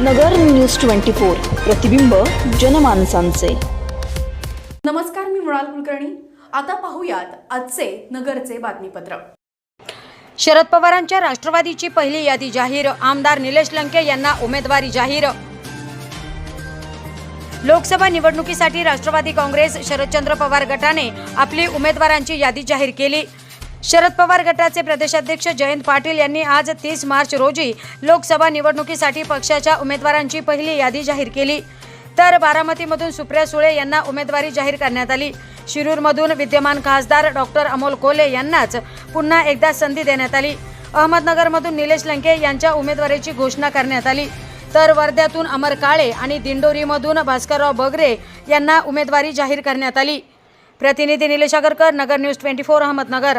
नगर news twenty four प्रतिबिंब जनमानसांचे. नमस्कार मी मृणाल कुलकर्णी. आता पाहूयात आजचे नगरचे बातमीपत्र. शरद पवारांच्या राष्ट्रवादीची पहिली यादी जाहीर आमदार निलेश लंके यांना उमेदवारी जाहीर. लोकसभा निवडणुकीसाठी राष्ट्रवादी काँग्रेस शरदचंद्र पवार गटाने आपली उमेदवारांची यादी जाहीर केली. शरद पवार गटाचे प्रदेशाध्यक्ष जयंत पाटील यांनी आज तीस मार्च रोजी लोकसभा निवडणुकीसाठी पक्षाच्या उमेदवारांची पहिली यादी जाहीर केली. तर बारामतीमधून सुप्रिया सुळे यांना उमेदवारी जाहीर करण्यात आली. शिरूरमधून विद्यमान खासदार डॉक्टर अमोल कोले यांनाच पुन्हा एकदा संधी देण्यात आली. अहमदनगरमधून निलेश लंके यांच्या उमेदवारीची घोषणा करण्यात आली. तर वर्ध्यातून अमर काळे आणि दिंडोरीमधून भास्करराव बगरे यांना उमेदवारी जाहीर करण्यात आली. प्रतिनिधी Nilesh Agarkar Nagar news twenty four Ahmednagar.